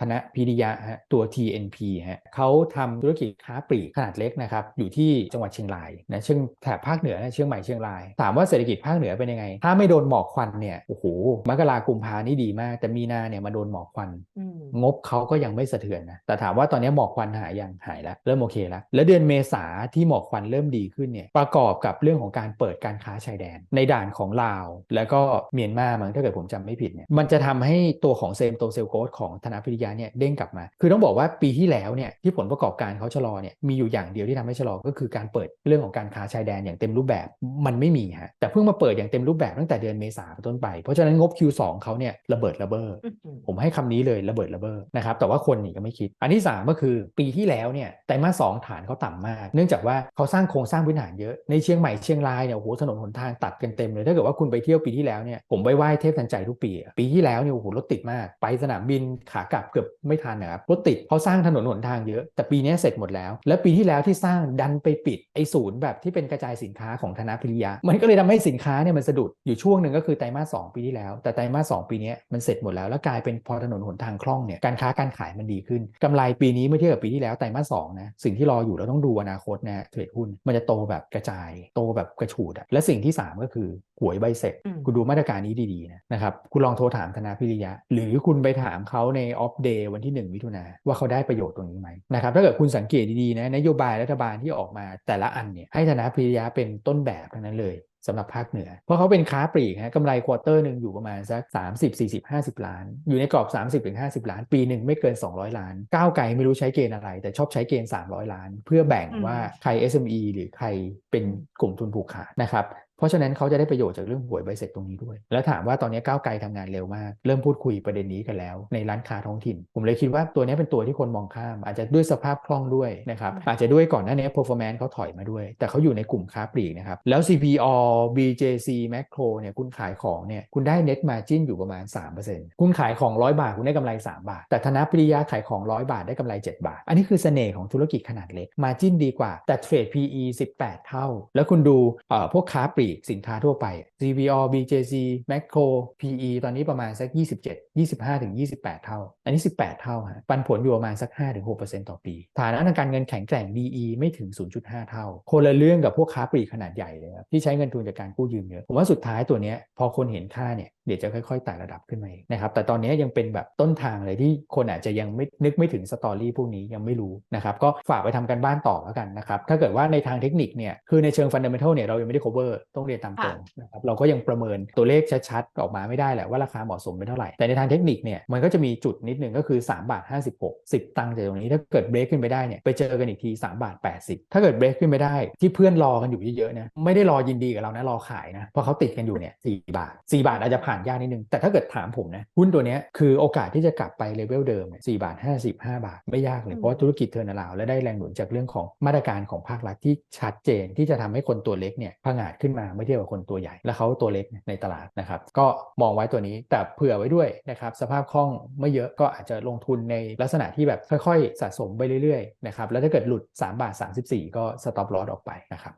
ธนพิริยะฮะตัว TNP ฮะเขาทำธุรกิจค้าปลีกขนาดเล็กนะครับ อยู่ที่จังหวัดเชียงรายนะเชียงแถบภาคเหนือนะเชียงใหม่เชียงราย ถามว่าเศรษฐกิจภาคเหนือเป็นยังไง ถ้าไม่โดนหมอกควันเนี่ยโอ้โหมกรากุมภานี่ดีมาก แต่มีนาเนี่ยมาโดนหมอกควันอืมงบเขาก็ยังไม่สะเทือนนะแต่ถามว่าตอนนี้หมอกควันหายยังหายแล้วเริ่มโอเคแล้วแล้วเดือนเมษาที่หมอกควันเริ่มดีขึ้นเนี่ยประกอบกับเรื่องของการเปิดการค้าชายแดน ในด่านของลาว แล้วก็เมียนมามั้งถ้าเกิดผมจำไม่ผิดเนี่ยมันจะทำให้ตัวของเซมโตเซลโกสของธนาพิริยาเนี่ยเด้งกลับมา คือต้องบอกว่าปีที่แล้วเนี่ยที่ผลประกอบการเขาชะลอเนี่ยมีอยู่อย่างเดียวที่ทำให้ชะลอก็คือการเปิดเรื่องของการค้าชายแดนอย่างเต็มรูปแบบมันไม่มีฮะแต่เพิ่งมาเปิดอย่างเต็มรูปแบบตั้งแต่เดือนเมษาเป็นต้นไป เพราะฉะนั้นงบ Q2 เขาเนี่ยระเบิดระเบ้ออืมผมให้คำนี้เลยระเบิดระเบ้อนะครับแต่ว่าคนนี่ก็ไม่คิด อันที่ 3 ก็คือปีที่แล้วเนี่ยไตรมาสสองฐานเขาต่ำมาก เนื่องจากว่าเขาสร้างโครงสร้างพื้นฐานเยอะในเชียงใหม่เชียงรายเนี่ยโอ้โหถนนหนทางตัดกันเต็มเลยถ้าเกิดว่าคุณไปเที่ยวปีที่แล้วเนี่ยผมไปไหว้เทพทันใจทุกปีอะปีที่แล้วเนี่ยโอ้โหรถติดมากไปสนามบินขากลับเกือบไม่ทันนะครับรถติดเขาสร้างถนนหนทางเยอะ แต่ปีนี้เสร็จหมดแล้ว และปีที่แล้วที่สร้างดันไปปิดไอ้ศูนย์แบบที่เป็นกระจายสินค้าของธนาพิริยะ มันก็เลยทำให้สินค้าเนี่ยมันสะดุดอยู่ช่วงหนึ่งก็คือไตรมาสสองปีที่แล้ว แต่ไตรมาสสองปีนี้มันเสร็จหมดแล้วแล้วกลายเป็นพอถนนหนทางคล่องเนี่ยการค้าการขายมันดีขึ้นกำไรปีนี้เมื่อเทียบกับปีที่แล้วไตรมาสสองนะสิ่งที่รออยู่เราต้องดูอนาคตนะเทรดหุ้นมันจะโตแบบกระจายโตแบบกระฉูดอะและสิ่งที่ 3 ก็คือหวยใบเสร็จอืมคุณดูมาตรการนี้ดีๆนะนะครับคุณลองโทรถามธนาพิริยะ หรือคุณไปถามเขาในออฟเดย์วันที่ 1 มิถุนาว่าเขาได้ประโยชน์ตรงนี้ไหมนะครับถ้าเกิดคุณสังเกตดีๆนะนโยบายรัฐบาลที่ออกมาแต่ละอันเนี่ยให้ธนาพิริยะเป็นต้นแบบทั้งนั้นเลยสำหรับภาคเหนือ เพราะเขาเป็นค้าปลีกฮะกำไรควอเตอร์หนึ่งอยู่ประมาณสัก 30 40 50 ล้าน อยู่ในกรอบ 30ถึง50 ล้าน ปีหนึ่งไม่เกิน 200 ล้าน ก้าวไกลไม่รู้ใช้เกณฑ์อะไร แต่ชอบใช้เกณฑ์ 300 ล้าน เพื่อแบ่งอืมว่าใคร SME หรือใครเป็นกลุ่มทุนผูกขาดนะครับ เพราะฉะนั้นเขาจะได้ประโยชน์จากเรื่องหวยใบเสร็จตรงนี้ด้วย แล้วถามว่าตอนนี้ก้าวไกลทำงานเร็วมาก เริ่มพูดคุยประเด็นนี้กันแล้ว ในร้านค้าท้องถิ่น ผมเลยคิดว่าตัวนี้เป็นตัวที่คนมองข้าม อาจจะด้วยสภาพคล่องด้วยนะครับ อาจจะด้วยก่อนหน้านี้ performance เขาถอยมาด้วย แต่เขาอยู่ในกลุ่มค้าปลีกนะครับ แล้ว CPO BJC Macro เนี่ยคุณขายของเนี่ยคุณได้ net margin อยู่ประมาณ 3%คุณขายของ 100 บาทคุณได้กำไร 3 บาท แต่ธนปริยาขายของ 100 บาทได้กำไร 7 บาท อันนี้คือเสน่ห์ของธุรกิจขนาดเล็ก margin ดีกว่าแต่เทรด PE 18 เท่า แล้วคุณดูเอ่อพวกค้าปลีกสินค้าทั่วไป CBO BJC Macro PE ตอนนี้ประมาณสัก 27 25ถึง28 เท่า อันนี้ 18 เท่าฮะปันผลอยู่ประมาณสัก5-6%ต่อปี ฐานะทางการเงินแข็งแกร่ง DE ไม่ถึง 0.5 เท่า คนละเรื่องกับพวกค้าปลีกขนาดใหญ่เลยครับที่ใช้เงินทุนจากการกู้ยืมเยอะผมว่าสุดท้ายตัวเนี้ยพอคนเห็นค่าเนี่ย เดี๋ยวจะค่อยๆไต่ระดับขึ้นมาเองนะครับแต่ตอนนี้ยังเป็นแบบต้นทางเลยที่คนอาจจะยังไม่นึกไม่ถึงสตอรี่พวกนี้ยังไม่รู้นะครับก็ฝากไปทำกันบ้านต่อแล้วกันนะครับถ้าเกิดว่าในทางเทคนิคเนี่ยคือในเชิงฟันเดเมทัลเนี่ยเรายังไม่ได้ cover ต้องเรียนตามตรงนะครับเราก็ยังประเมินตัวเลขชัดๆออกมาไม่ได้แหละว่าราคาเหมาะสมเป็นเท่าไหร่แต่ในทางเทคนิคเนี่ยมันก็จะมีจุดนิดหนึงก็คือ3บาท56 10 ตังค์จากตรงนี้ถ้าเกิดเบรกขึ้นไปได้เนี่ยไปเจอกันอีกที3บาท80 ถ้าเกิดเบรกขึ้นไปได้ที่เพื่อนรอกันอยู่เยอะๆนะไม่ได้รอยินดีกับเรานะรอขายนะเพราะเขาติดกันอยู่เนี่ย4บาท 4 บาทอาจจะผ่านยากนิดนึง แต่ถ้าเกิดถามผมนะ หุ้นตัวเนี้ยคือโอกาสที่จะกลับไปเลเวลเดิมเนี่ย4บาท50 5บาท ไม่ยากเลย เพราะว่าธุรกิจเทอร์นาลาวและได้แรงหนุนจากเรื่องของมาตรการของภาครัฐที่ชัดเจนที่จะทำให้คนตัวเล็กเนี่ยผงาดขึ้นมาเมื่อเทียบกับคนตัวใหญ่ และเขาตัวเล็กในตลาดนะครับก็มองไว้ตัวนี้แต่เผื่อไว้ด้วยนะครับสภาพคล่องไม่เยอะก็อาจจะลงทุนในลักษณะที่แบบค่อยๆ สะสมไปเรื่อยๆนะครับแล้วถ้าเกิดหลุด3บาท34 ก็สต็อปลอสออกไปนะครับ